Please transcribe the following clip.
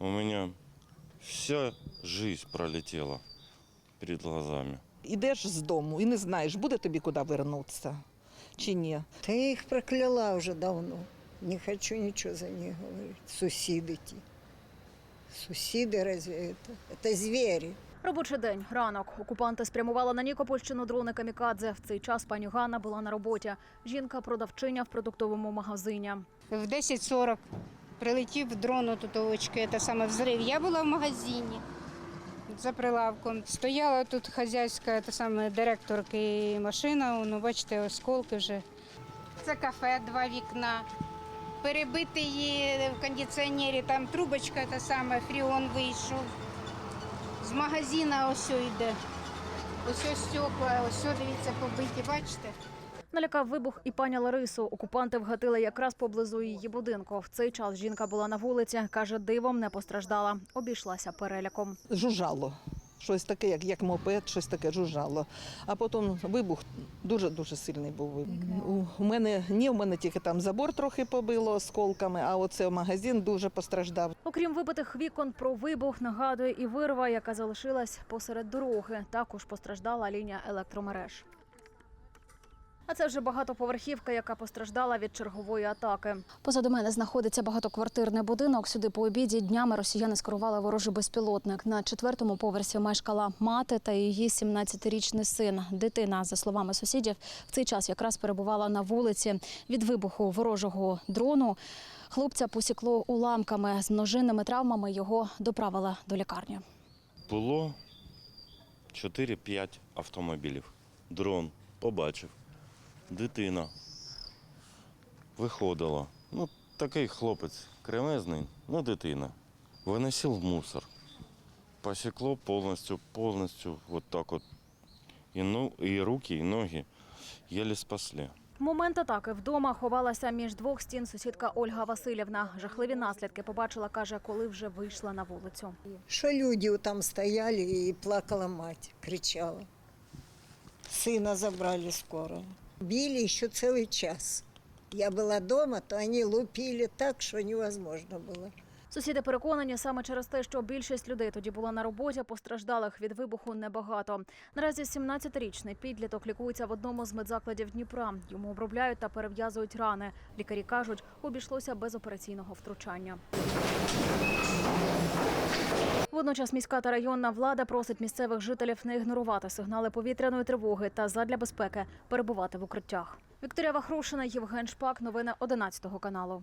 У меня вся жизнь пролетела перед глазами. Ідеш з дому і не знаєш, буде тобі куди вернутися чи ні. Та я їх прокляла вже давно. Не хочу нічого за них говорити. Сусіди ті. Сусіди разве это? Это звери. Робочий день, ранок. Окупанти спрямували на Нікопольщину дрони камікадзе. В цей час пані Ганна була на роботі. Жінка продавчиня в продуктовому магазині. В 10.40 прилетів дрон от точки, це саме взрив. Я була в магазині за прилавком. Стояла тут хазяйська, та саме директорки машина, ну бачите, осколки вже. Це кафе, два вікна. Перебити її в кондиціонері, там трубочка та саме, фріон вийшов. З магазина ось йде. Ось ось стекла, ось дивіться, побиті, бачите? Налякав вибух і пані Ларису. Окупанти вгатили якраз поблизу її будинку. В цей час жінка була на вулиці. Каже, дивом не постраждала. Обійшлася переляком. Жужжало. Щось таке, як, як мопед, щось таке жужжало. А потім вибух дуже-дуже сильний був. вибух. У мене ні, у мене тільки там забор трохи побило осколками, а оце магазин дуже постраждав. Окрім вибитих вікон, про вибух нагадує і вирва, яка залишилась посеред дороги. Також постраждала лінія електромереж. А це вже багатоповерхівка, яка постраждала від чергової атаки. Позаду мене знаходиться багатоквартирний будинок. Сюди по обіді днями росіяни скерували ворожий безпілотник. На четвертому поверсі мешкала мати та її 17-річний син. Дитина, за словами сусідів, в цей час якраз перебувала на вулиці. Від вибуху ворожого дрону хлопця посікло уламками з множинними травмами. Його доправили до лікарні. Було 4-5 автомобілів. Дрон побачив. Дитина виходила. Ну, такий хлопець кремезний, ну дитина. Виносив мусор. Посікло повністю, повністю, от так от. І, ну, і руки, і ноги єлі спасли. В момент атаки вдома ховалася між двох стін сусідка Ольга Васильівна. Жахливі наслідки побачила, каже, коли вже вийшла на вулицю. Що люди там стояли і плакала мать, кричала. Сына забрали скоро. Били еще целый час. Я была дома, то они лупили так, что невозможно было. Сусіди переконані, саме через те, що більшість людей тоді була на роботі, постраждалих від вибуху небагато. Наразі 17-річний підліток лікується в одному з медзакладів Дніпра. Йому обробляють та перев'язують рани. Лікарі кажуть, обійшлося без операційного втручання. Водночас міська та районна влада просить місцевих жителів не ігнорувати сигнали повітряної тривоги та задля безпеки перебувати в укриттях. Вікторія Вахрушина, Євген Шпак. Новини 11 каналу.